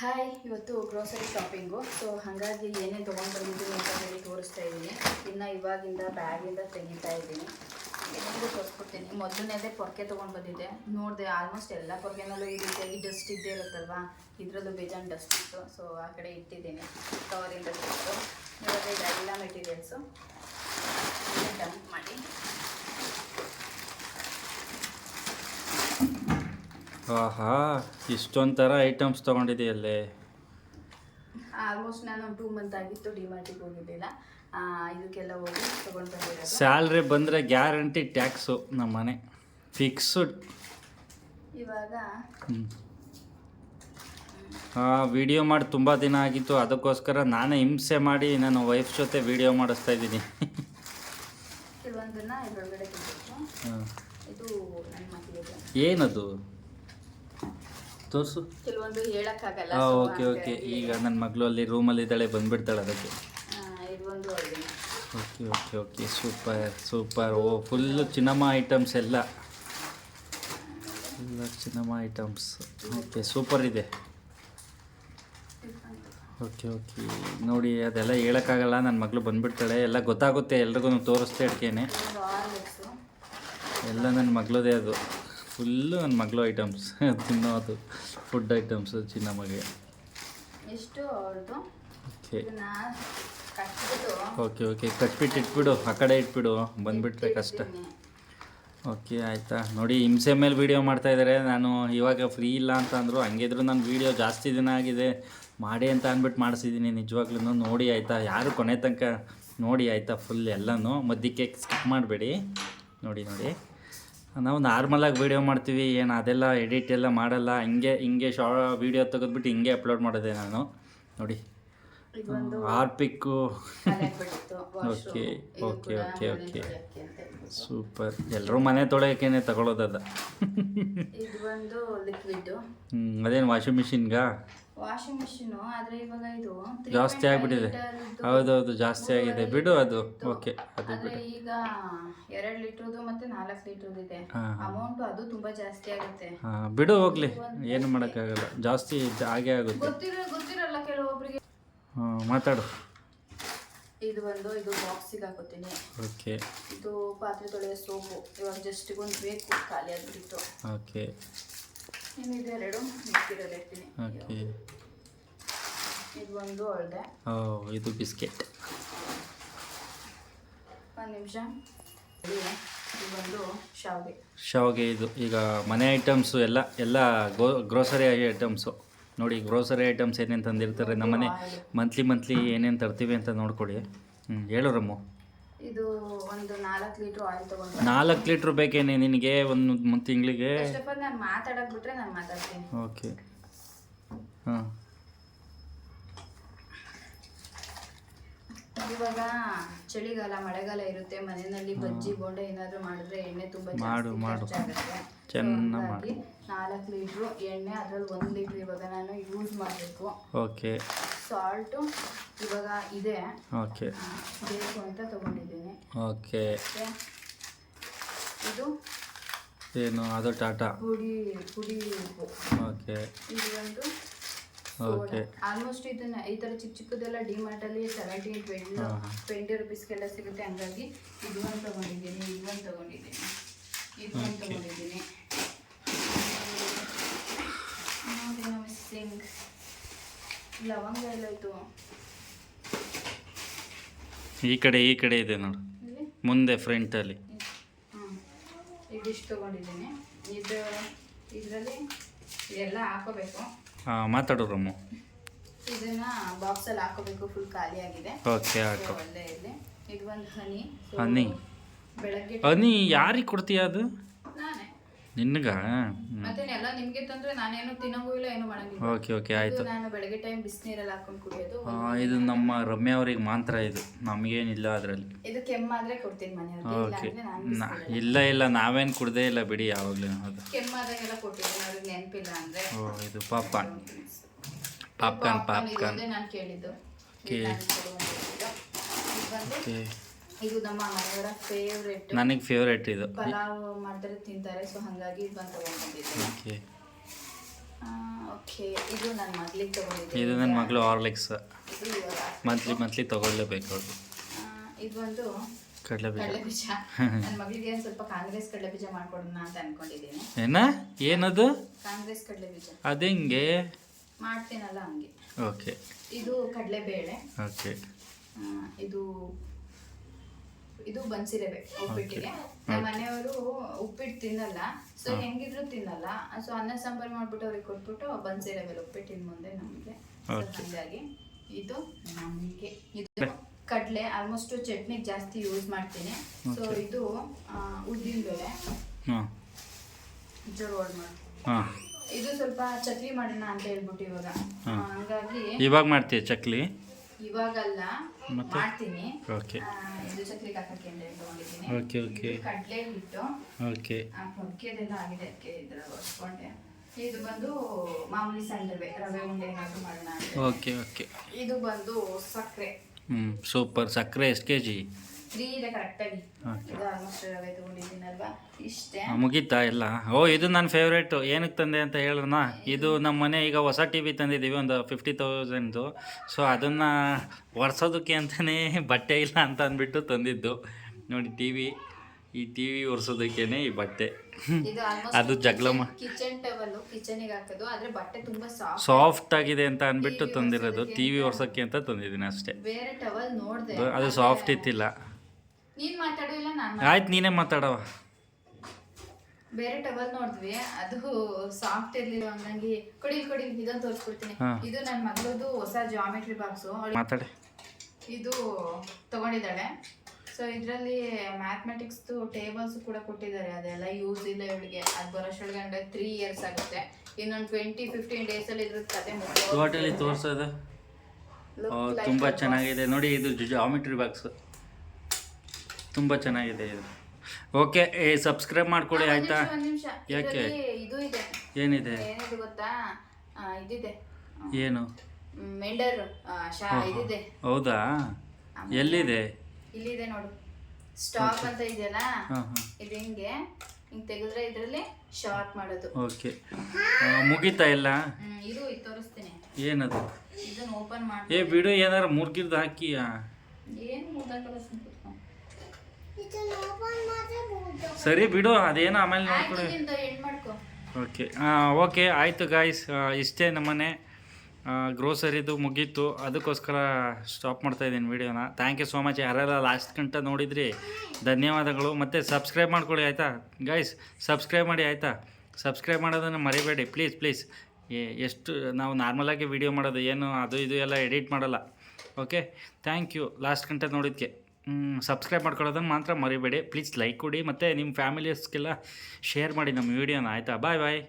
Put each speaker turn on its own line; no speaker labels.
Hi ಇವತ್ತು grocery shopping so ಹಾಗಾಗಿ ಏನೇನು ತೊಗೊಂಡು ಬಂದಿದ್ದೀನಿ ಅಂತ ಹೇಳಿ ತೋರಿಸ್ತಾ ಇದ್ದೀನಿ. ಇನ್ನು ಇವಾಗಿಂದ ಬ್ಯಾಗಿಂದ ತೆಗಿತಾ ಇದ್ದೀನಿ. ನಿಮಗೂ ತೋರಿಸ್ಕೊಡ್ತೀನಿ. ಮೊದಲನೇದೇ ಪೊರ್ಕೆ ತೊಗೊಂಡು ಬಂದಿದ್ದೆ. ನೋಡಿದೆ ಆಲ್ಮೋಸ್ಟ್ ಎಲ್ಲ ಪೊರ್ಕೆನಲ್ಲೂ ಈ ರೀತಿಯಾಗಿ ಡಸ್ಟ್ ಇದ್ದೇ ಇರುತ್ತಲ್ವಾ? ಇದರಲ್ಲೂ ಬೇಜಾನ್ ಡಸ್ಟ್ ಇತ್ತು. ಸೊ ಆ ಕಡೆ ಇಟ್ಟಿದ್ದೀನಿ. ಕವರಿಂದ ಇವಾಗ ಇದೆಲ್ಲ ಮೆಟೀರಿಯಲ್ಸು ಡಂಪ್ ಮಾಡಿ.
ಆಹಾ ಇಷ್ಟೊಂದು ಥರ ಐಟಮ್ಸ್ ತೊಗೊಂಡಿದೆಯಲ್ಲೇ
ಆಲ್ಮೋಸ್ಟ್ ನಾನು ಟೂ ಮಂತ್ ಆಗಿತ್ತು ಡಿಮಾರ್ಟಿಗೆ ಹೋಗಿದ್ದಿಲ್ಲ. ಆ, ಇದಕ್ಕೆಲ್ಲ ಹೋಗಿ ತೊಗೊಂಡು ಬಂದಿರೋದು.
ಸ್ಯಾಲ್ರಿ ಬಂದರೆ ಗ್ಯಾರಂಟಿ ಟ್ಯಾಕ್ಸು ನಮ್ಮ ಮನೆ. ಫಿಕ್ಸ್ಡ್
ಇವಾಗ
ವಿಡಿಯೋ ಮಾಡಿ ತುಂಬ ದಿನ ಆಗಿತ್ತು. ಅದಕ್ಕೋಸ್ಕರ ನಾನೇ ಹಿಂಸೆ ಮಾಡಿ ನಾನು ವೈಫ್ ಜೊತೆ ವಿಡಿಯೋ ಮಾಡಿಸ್ತಾ ಇದ್ದೀನಿ.
ಕೆಲವೊಂದನ್ನ ಇದ್ರೊಳಗಡೆ ತೆಗಿಬೇಕು ಇದು ನನ್ನ ಮಕ್ಕಳಿಗೆ
ಏನದು? ತೋರಿಸು.
ಕೆಲವೊಂದು ಹೇಳಕ್ಕಾಗಲ್ಲ
ಹಾಂ ಓಕೆ ಓಕೆ. ಈಗ ನನ್ನ ಮಗಳು ಅಲ್ಲಿ ರೂಮಲ್ಲಿ ಇದ್ದಾಳೆ ಬಂದ್ಬಿಡ್ತಾಳೆ ಅದಕ್ಕೆ. Okay okay okay. Super super. ಓ ಫುಲ್ಲು ಚಿನ್ನಮ್ಮ ಐಟಮ್ಸ್ ಎಲ್ಲ. ಎಲ್ಲ ಚಿನ್ನಮ್ಮ ಐಟಮ್ಸ್ ಓಕೆ ಸೂಪರ್ ಇದೆ. Okay okay. ನೋಡಿ ಅದೆಲ್ಲ ಹೇಳೋಕ್ಕಾಗಲ್ಲ. ನನ್ನ ಮಗಳು ಬಂದ್ಬಿಡ್ತಾಳೆ. ಎಲ್ಲ ಗೊತ್ತಾಗುತ್ತೆ. ಎಲ್ರಿಗೂ ತೋರಿಸ್ತಾ ಇಡ್ಕೇನೆ ಎಲ್ಲ ನನ್ನ ಮಗಳದೇ ಅದು. ಫುಲ್ಲು ನನ್ನ ಮಗಳು ಐಟಮ್ಸ್ ತಿನ್ನೋದು ಫುಡ್ ಐಟಮ್ಸು ಚಿನ್ನ
ಎಷ್ಟು ಅವ್ರದ್ದು?
ಓಕೆ. Okay okay. ಕಟ್ಬಿಟ್ಟು ಇಟ್ಬಿಡು. ಆ ಕಡೆ ಇಟ್ಬಿಡು. ಬಂದ್ಬಿಟ್ರೆ ಕಷ್ಟ. ಓಕೆ ಆಯಿತಾ. ನೋಡಿ ಹಿಂಸೆ ಮೇಲೆ ವೀಡಿಯೋ ಮಾಡ್ತಾ ಇದ್ದಾರೆ ನಾನು ಇವಾಗ ಫ್ರೀ ಇಲ್ಲ ಅಂತ ಅಂದರು ಹಂಗಿದ್ರು ನನ್ನ ವೀಡಿಯೋ ಜಾಸ್ತಿ ದಿನ ಆಗಿದೆ. ಮಾಡಿ ಅಂತ ಅಂದ್ಬಿಟ್ಟು ಮಾಡಿಸಿದ್ದೀನಿ ನಿಜವಾಗ್ಲೂ ನೋಡಿ ಆಯಿತಾ. ಯಾರು ಕೊನೆ ತನಕ ನೋಡಿ ಆಯಿತಾ ಫುಲ್ ಎಲ್ಲನೂ. ಮಧ್ಯಕ್ಕೆ ಸ್ಕಿಪ್ ಮಾಡಬೇಡಿ. ನೋಡಿ ನೋಡಿ. ನಾವು ನಾರ್ಮಲಾಗಿ ವೀಡಿಯೋ ಮಾಡ್ತೀವಿ ಏನು ಅದೆಲ್ಲ ಎಡಿಟ್ ಎಲ್ಲ ಮಾಡಲ್ಲ ಹಿಂಗೆ ಹಿಂಗೆ ಶಾ ವೀಡಿಯೋ ತೆಗೆದ್ಬಿಟ್ಟು ಹಿಂಗೆ ಅಪ್ಲೋಡ್ ಮಾಡಿದೆ ನಾನು. ನೋಡಿ.
ಆರ್ ಪಿಕ್ಕು.
Okay, okay, okay, okay. Super ಎಲ್ಲರೂ ಮನೆ ತೊಳೆಯೋಕ್ಕೇನೆ ತಗೊಳ್ಳೋದದ ಹ್ಞೂ ಅದೇನು ವಾಷಿಂಗ್ ಮಿಷಿನ್ಗಾ
ವಾಷಿಂಗ್ ಮಿಷಿನ್ ಆದ್ರೆ ಇವಾಗ ಇದು
ಜಾಸ್ತಿ ಆಗಿಬಿಟ್ಟಿದೆ. ಹೌದೌದು ಜಾಸ್ತಿ ಆಗಿದೆ. ಬಿಡು ಅದು. ಓಕೆ ಅದು ಬಿಡು.
ಈಗ ಎರಡ್ ಲೀಟರ್ದು ಮತ್ತೆ ನಾಲ್ಕು ಲೀಟರ್ದು ಇದೆ. ಅಮೌಂಟ್ ಅದು ತುಂಬಾ ಜಾಸ್ತಿ ಆಗುತ್ತೆ.
ಹಾಂ ಬಿಡು ಹೋಗ್ಲಿ. ಏನು ಮಾಡೋಕ್ಕಾಗಲ್ಲ. ಜಾಸ್ತಿ ಹಾಗೆ ಆಗುತ್ತೆ.
ಗೊತ್ತಿರೋ ಗೊತ್ತಿರಲ್ಲ ಕೆಲವೊಬ್ಬರಿಗೆ
ಹಾಂ ಮಾತಾಡು.
ಇದು ಒಂದು ಇದು ಬಾಕ್ಸಿಗೆ ಹಾಕೋತೀನಿ.
ಓಕೆ
ಇದು ಪಾತ್ರೆ ತೊಳೆಯೋ ಸೋಪು. ಇವಾಗ ಜಸ್ಟ್ ಒಂದು ಬೇಕು ಖಾಲಿ ಆಗಿಬಿಟ್ಟು
ಓಕೆ
ಇನ್ನು ಇದೆರಡು ಮಿಕ್ಕಿರಲ್ಲಿ ಇರ್ತೀನಿ
ಓಕೆ
ಇದು ಒಂದು ಹೊಳ್ದೆ
ಓ ಇದು ಬಿಸ್ಕೆಟ್.
ಒಂದು ನಿಮಿಷ. ಶಾವಿಗೆ.
ಶಾವಿಗೆ ಇದು ಈಗ ಮನೆ ಐಟಮ್ಸು ಎಲ್ಲ ಎಲ್ಲ ಗೋ ಗ್ರೋಸರಿ ಐಟಮ್ಸು ನೋಡಿ ಗ್ರೋಸರಿ ಐಟಮ್ಸ್ ಏನೇನು ತಂದಿರ್ತಾರೆ ನಮ್ಮನೆ ಮಂತ್ಲಿ ಮಂತ್ಲಿ ಏನೇನು ತರ್ತೀವಿ ಅಂತ ನೋಡ್ಕೊಳ್ಳಿ ಹ್ಞೂ ಹೇಳು ರಮ್ಮು.
ಇದು ಒಂದು ನಾಲ್ಕು ಲೀಟ್ರ್ ಆಯಿಲ್ ತೊಗೊಂಡು
ನಾಲ್ಕು ಲೀಟ್ರ್ ಬೇಕೇನೆ ನಿನಗೆ ಒಂದು ತಿಂಗಳಿಗೆ?
ಎಷ್ಟಪ್ಪ ನಾನು ಮಾತಾಡಕ್ ಬಿಟ್ರೆ ನಾನು ಮಾತಾಡ್ತೀನಿ.
ಓಕೆ ಹಾಂ.
ಇವಾಗ ಚಳಿಗಾಲ ಮಳೆಗಾಲ ಇರುತ್ತೆ. ಮನೆಯಲ್ಲಿ ಬಜ್ಜಿ ಬೋಂಡ ಏನಾದ್ರು ಮಾಡಿದ್ರೆ ಎಣ್ಣೆ ತುಂಬಾ
ಮಾಡು, ಮಾಡು. ಚೆನ್ನಾಗ್
ನಾಲ್ಕು ಲೀಟ್ರು ಎಣ್ಣೆ ಅದ್ರಲ್ಲಿ ಒಂದು ಲೀಟ್ರ್ ಇವಾಗ ನಾನು ಯೂಸ್ ಮಾಡಬೇಕು.
ಓಕೆ.
ಸಾಲ್ಟು ಇವಾಗ ಇದೆ.
ಓಕೆ.
ಬೇಕು ಅಂತ ತಗೊಂಡಿದ್ದೀನಿ.
ಓಕೆ.
ಇದು
ಏನು? ಅದು ಟಾಟಾ?
ಪುಡಿ ಪುಡಿ
ಓಕೆ.
ಇದು ಒಂದು ಆಲ್ಮೋಸ್ಟ್ ಇದನ್ನ ಈ ತರ ಚಿಕ್ಕ ಚಿಕ್ಕದೆಲ್ಲ ಡಿಮಾರ್ಟ್ ಅಲ್ಲಿ ಸೆವೆಂಟಿ ಟ್ವೆಂಟಿ. ಟ್ವೆಂಟಿ ರುಪೀಸ್ಗೆಲ್ಲ ಸಿಗುತ್ತೆ. ಹಂಗಾಗಿ ಇದು ಒಂದು ತಗೊಂಡಿದ್ದೀನಿ ಇದು ಒಂದು ತಗೊಂಡಿದ್ದೀನಿ ಇದು ಒಂದು. ತಗೊಂಡಿದ್ದೀನಿ. ಮಿಸ್ಸಿಂಗ್ ಲವಂಗ ಎಲ್ಲ ಇತ್ತು
ಈ ಕಡೆ ಈ ಕಡೆ ಇದೆ ನೋಡು. ಮುಂದೆ ಫ್ರಂಟ್
ಅಲ್ಲಿ. ಇದಿಷ್ಟು ತಗೊಂಡಿದ್ದೀನಿ. ಇದು ಇದರಲ್ಲಿ ಎಲ್ಲ ಹಾಕೋಬೇಕು.
ಮಾತಾಡು ರಮ್ಮು
ಇದನ್ನ ಬಾಕ್ಸಲ್ಲಿ ಹಾಕೋಬೇಕು ಫುಲ್ ಖಾಲಿ ಆಗಿದೆ.
ಓಕೆ ಹಾಕು.
ಒಳ್ಳೆ ಇದೆ. ಇದು ಒಂದು ಹನಿ.
ಹನಿ.
ಬೆಳಗ್ಗೆ
ಹನಿ ಯಾರಿಗೆ ಕೊಡ್ತೀಯ ಅದು? ನಿನ್ಗ?
ಮತ್ತೆ ಎಲ್ಲ ನಿಮ್ಗೆ ತಂದ್ರೆ ನಾನೇನು ತಿನ್ನಂಗೂ ಇಲ್ಲ ಏನು ಮಾಡಂಗಿಲ್ಲ.
ಓಕೆ ಓಕೆ ಆಯ್ತು.
ಇದು ನಾನು ಬೆಳಗ್ಗೆ ಟೈಮ್ ಬಿಸಿನೀರಲ್ಲಿ ಹಾಕೊಂಡು ಕುಡಿಯೋದು
ಇದು ನಮ್ಮ ರಮ್ಯ ಅವ್ರಿಗೆ ಮಾತ್ರ ಇದು ನಮಗೇನಿಲ್ಲ ಅದರಲ್ಲಿ.
ಇದು ಕೆಮ್ಮಾದ್ರೆ ಕೊಡ್ತೀನಿ ಮನೆಯವ್ರಿಗೆ ಇಲ್ಲ
ಓಕೆ.
ಅಂದ್ರೆ ನಾನು
ನಾ- ಇಲ್ಲ ಇಲ್ಲ ನಾವೇನು ಕುಡ್ದೇ ಇಲ್ಲ ಬಿಡಿ ಯಾವಾಗಲೂ ಅದು.
ಕೆಮ್ಮಾದಾಗೆಲ್ಲ ಕೊಟ್ಟಿದ್ದೀನಿ ಅವ್ರಿಗೆ ನೆನಪಿಲ್ಲ ಅಂದ್ರೆ
ಓ ಇದು ಪಾಪ್ಕಾರ್ನ್. ಪಾಪ್ಕಾರ್ನ್ ಪಾಪ್ಕಾರ್ನ್
ನಾನು ಕೇಳಿದ್ದು.
Okay.
ಇದು ನಾನು ತಗೊಂಡಿದ್ದು. ಇದು ಬಂದು
ಓಕೆ.
ಇದು ನಮ್ಮ ಮನೆಯವರ ಫೇವ್ರೆಟ್
ನನಗೆ ಫೇವ್ರೆಟ್ ಇದು.
ಪಲಾವ್ ಮಾಡಿದ್ರೆ ತಿಂತಾರೆ ಸೊ ಹಾಗಾಗಿ ಇದು ಬಂದು ತಗೊಂಡ್ಬಂದಿದ್ದೆ.
ಓಕೆ.
ಓಕೆ. ಇದು ನನ್ನ ಮಗಳಿಗೆ ತಗೊಂಡಿದ್ದೆ.
ಇದು ನನ್ನ ಮಗಳು ಹಾರ್ಲಿಕ್ಸ್
ಇದು ಇವಾಗ.
ಮಂತ್ಲಿ ಮಂತ್ಲಿ ತಗೊಳ್ಳೇಬೇಕು ಅವ್ರು
ಇದು ಒಂದು ಕಡಲೆಬೀಜ ನನ್ನ ಮಗಳಿಗೆ ಸ್ವಲ್ಪ ಕಾಂಗ್ರೆಸ್ ಕಡಲೆ ಬೀಜ ಮಾಡ್ಕೊಡೋಣ ಅಂತ ಅನ್ಕೊಂಡಿದ್ದೀನಿ.
ಏನ? ಏನದು?
ಕಾಂಗ್ರೆಸ್ ಕಡಲೆ ಬೀಜ.
ಅದೆಂಗೆ?
ಮಾಡ್ತೀನಲ್ಲ ಹಂಗೆ.
ಓಕೆ.
ಇದು ಕಡಲೆಬೇಳೆ.
ಓಕೆ.
ಇದು ಇದು ಬನ್ಸಿರಬೇಕು ಉಪ್ಪಿಟ್ಟಿಗೆ. ನಮ್ಮ ಮನೆಯವರು ಉಪ್ಪಿಟ್ಟು ತಿನ್ನಲ್ಲ ಸೊ ಹೆಂಗಿದ್ರು ತಿನ್ನಲ್ಲ. ಸೊ ಅನ್ನ ಸಾಂಬಾರ್ ಮಾಡ್ಬಿಟ್ಟು ಅವ್ರಿಗೆ ಕೊಟ್ಬಿಟ್ಟು ಬನ್ಸಿರಬೇಕು ಉಪ್ಪಿಟ್ಟಿನ ಮುಂದೆ ನಮಗೆ. ಹಾಗಾಗಿ ಇದು ನಮಗೆ. ಇದು ಕಡಲೆ ಆಲ್ಮೋಸ್ಟ್ ಚಟ್ನಿ ಜಾಸ್ತಿ ಯೂಸ್ ಮಾಡ್ತೀನಿ. ಸೊ. ಇದು ಉದ್ದಿನ ಬೇಳೆ. ಜೋರು ಇದು ಸ್ವಲ್ಪ ಚಕ್ಲಿ ಮಾಡೋಣ ಅಂತ ಹೇಳ್ಬಿಟ್ಟು ಇವಾಗ. ಹಂಗಾಗಿ
ಇವಾಗ ಮಾಡ್ತೀವಿ ಚಕ್ಲಿ?
ಇವಾಗಲ್ಲ
ಮತ್ತೆ?
ಮಾಡ್ತೀನಿ.
ಓಕೆ.
ಇದು ಚಕ್ಲಿ ಹಾಕಕ್ಕೆ ಅಂತ ಇಟ್ಕೊಂಡಿದ್ದೀನಿ
ಓಕೆ ಓಕೆ.
ಕಡಲೆ ಹಿಟ್ಟು
ಓಕೆ.
ಆ ಪೊಕ್ಕೆದೆಲ್ಲ ಆಗಿದೆ ಅದಕ್ಕೆ ಇದರ ಹೊಸ್ಕೊಂಡೆ ಇದು ಬಂದು ಮಾಮೂಲಿ ರವೆ ರವೆ ಉಂಡೆ ಏನಾದರೂ ಮಾಡೋಣ
ಓಕೆ ಓಕೆ.
ಇದು ಬಂದು ಸಕ್ಕರೆ.
ಹ್ಞೂ ಸೂಪರ್. ಸಕ್ಕರೆ ಎಷ್ಟು ಕೆ ಜಿ
ಫ್ರೀ ಇದೆ ಕರೆಕ್ಟಾಗಿ ಇದು ಆಲ್ಮೋಸ್ಟ್ ರವೆ ತಗೊಂಡಿದ್ದೀನಲ್ವಾ ಇಷ್ಟೇ.
ಮುಗೀತಾ ಎಲ್ಲ ಓ ಇದು ನನ್ನ ಫೇವ್ರೇಟ್ ಏನಕ್ಕೆ ತಂದೆ ಅಂತ ಹೇಳೋಣ? ಇದು ನಮ್ಮ ಮನೆ ಈಗ ಹೊಸ ಟಿ ವಿ ತಂದಿದ್ದೀವಿ ಒಂದು ಫಿಫ್ಟಿ ತೌಸಂಡ್ದು ಸೊ ಅದನ್ನು ಒರೆಸೋದಕ್ಕೆ ಅಂತಲೇ ಬಟ್ಟೆ ಇಲ್ಲ ಅಂತ ಅಂದ್ಬಿಟ್ಟು ತಂದಿದ್ದು. ನೋಡಿ ಟಿ ವಿ ಈ ಟಿ ವಿ ಒರೆಸೋದಕ್ಕೇನೆ ಈ ಬಟ್ಟೆ. ಅದು ಜಗ್ಲಮ್ಮ.
ಕಿಚನ್ ಟೇಬಲ್ಲು ಕಿಚನಿಗೆ ಹಾಕೋದು. ಆದ್ರೆ ಬಟ್ಟೆ ತುಂಬಾ ಸಾಫ್ಟ್
ಸಾಫ್ಟ್ ಆಗಿದೆ ಅಂತ ಅಂದ್ಬಿಟ್ಟು ತಂದಿರೋದು. ಟಿ ವಿ ಒರೆಸೋಕ್ಕೆ ಅಂತ. ತಂದಿದ್ದೀನಿ ಅಷ್ಟೇ.
ಬೇರೆ ಟವಲ್ ನೋಡ್ದೆ.
ಅದು ಸಾಫ್ಟ್ ಇತ್ತಿಲ್ಲ.
ನೀನ್ ಮಾತಾಡೋ ಇಲ್ಲ ನಾನು
ಆಯ್ತು ನೀನೇ ಮಾತಾಡವ.
ಬೇರೆ ಟವಲ್ ನೋಡಿದ್ವಿ ಅದು ಸಾಫ್ಟ್ ಇರ್ಲಿಲ್ಲ ಹಂಗಾಗಿ ಕೊಡಿ ಕೊಡಿ ಇದನ್ನ ತೋರಿಸ್ಕೊಡ್ತೀನಿ.
ಹಾ.
ಇದು ನನ್ನ ಮಗಳದು ಹೊಸ ಜಾಮೆಟ್ರಿ ಬಾಕ್ಸು
ಮಾತಾಡಿ.
ಇದು ತಗೊಂಡಿದ್ದಾಳೆ. ಸೊ ಇದರಲ್ಲಿ ಮ್ಯಾಥಮೆಟಿಕ್ಸ್ದು ಟೇಬಲ್ಸ್ ಕೂಡ ಕೊಟ್ಟಿದ್ದಾರೆ. ಅದೆಲ್ಲ ಯೂಸ್ ಇಲ್ಲ ಇವಳಿಗೆ. ಅದು ಬರೋಷ್ಟೊಳಗಂಡೆ ತ್ರೀ ಇಯರ್ಸ್ ಆಗುತ್ತೆ. ಇನ್ನೊಂದು ಟ್ವೆಂಟಿ ಫಿಫ್ಟೀನ್ ಡೇಸಲ್ಲಿ ಇದ್ರದ್ದು ಕತೆ
ಟೋಟಲಿ ತೋರಿಸೋದು? ತುಂಬ ಚೆನ್ನಾಗಿದೆ. ನೋಡಿ ಇದು ಜಾಮಿಟ್ರಿ ಬಾಕ್ಸ್ ತುಂಬ ಚೆನ್ನಾಗಿದೆ ಇದು. ಓಕೆ ಏ ಸಬ್ಸ್ಕ್ರೈಬ್ ಮಾಡ್ಕೊಳ್ಳಿ ಆಯ್ತಾ? ಯಾಕೆ?
ಇದು ಇದೆ.
ಏನಿದೆ?
ಏನಿದೆ ಗೊತ್ತಾ? ಆ, ಇದಿದೆ.
ಏನು?
ಮೆಂಡರ್ ಶಾ. ಇದಿದೆ.
ಹೌದಾ? ಎಲ್ಲಿದೆ?
ಇಲ್ಲಿದೆ ನೋಡು. ಸ್ಟಾಪ್ ಅಂತ ಇದೆಯಲ್ಲ?
ಹಾಂ ಹಾಂ.
ಇದು ಹಿಂಗೆ. ಹಿಂಗ್ ತೆಗೆದ್ರೆ ಇದ್ರಲ್ಲಿ ಶಾರ್ಟ್ ಮಾಡೋದು.
ಓಕೆ ಮುಗೀತಾ ಇಲ್ಲ?
ಹ್ಮ್, ಇದು ಇದು ತೋರಿಸ್ತೀನಿ.
ಏನದು?
ಇದನ್ನ ಓಪನ್
ಏ
ಮಾಡಿ
ಬಿಡು ಏನಾರು ಮುರ್ಗಿರ್ದು ಹಾಕಿಯಾ?
ಏನು ಕೂತ್ಕೊ.
ಸರಿ ಬಿಡು ಅದೇನೋ ಆಮೇಲೆ
ನೋಡ್ಕೊಡಿ.
ನೋಡ್ಕೊಳ್ಳಿ ಓಕೆ ಓಕೆ ಆಯಿತು ಗಾಯ್ಸ್ ಇಷ್ಟೇ ನಮ್ಮನೆ. ಗ್ರೋಸರಿದು ಮುಗೀತು. ಅದಕ್ಕೋಸ್ಕರ ಸ್ಟಾಪ್ ಮಾಡ್ತಾ ಇದ್ದೀನಿ ವೀಡಿಯೋನ ಥ್ಯಾಂಕ್ ಯು ಸೋ ಮಚ್ ಯಾರೆಲ್ಲ ಲಾಸ್ಟ್ ಗಂಟ ನೋಡಿದ್ರಿ ಧನ್ಯವಾದಗಳು. ಮತ್ತು ಸಬ್ಸ್ಕ್ರೈಬ್ ಮಾಡ್ಕೊಳ್ಳಿ ಆಯಿತಾ? ಗಾಯ್ಸ್ ಸಬ್ಸ್ಕ್ರೈಬ್ ಮಾಡಿ ಆಯಿತಾ? ಸಬ್ಸ್ಕ್ರೈಬ್ ಮಾಡೋದನ್ನು ಮರಿಬೇಡಿ. ಪ್ಲೀಸ್ ಪ್ಲೀಸ್ ಎಷ್ಟು ನಾವು ನಾರ್ಮಲಾಗಿ ವೀಡಿಯೋ ಮಾಡೋದು ಏನು ಅದು ಇದು ಎಲ್ಲ ಎಡಿಟ್ ಮಾಡಲ್ಲ. ಓಕೆ ಥ್ಯಾಂಕ್ ಯು ಲಾಸ್ಟ್ ಗಂಟೆ ನೋಡಿದ್ದಕ್ಕೆ ಸಬ್ಸ್ಕ್ರೈಬ್ ಮಾಡ್ಕೊಳ್ಳೋದನ್ನು ಮಾತ್ರ ಮರಿಬೇಡಿ. ಪ್ಲೀಸ್ ಲೈಕ್ ಕೊಡಿ ಮತ್ತು ನಿಮ್ಮ ಫ್ಯಾಮಿಲೀಸ್ಗೆಲ್ಲ ಶೇರ್ ಮಾಡಿ ನಮ್ಮ ವೀಡಿಯೋನ ಆಯಿತಾ? ಬಾಯ್ ಬಾಯ್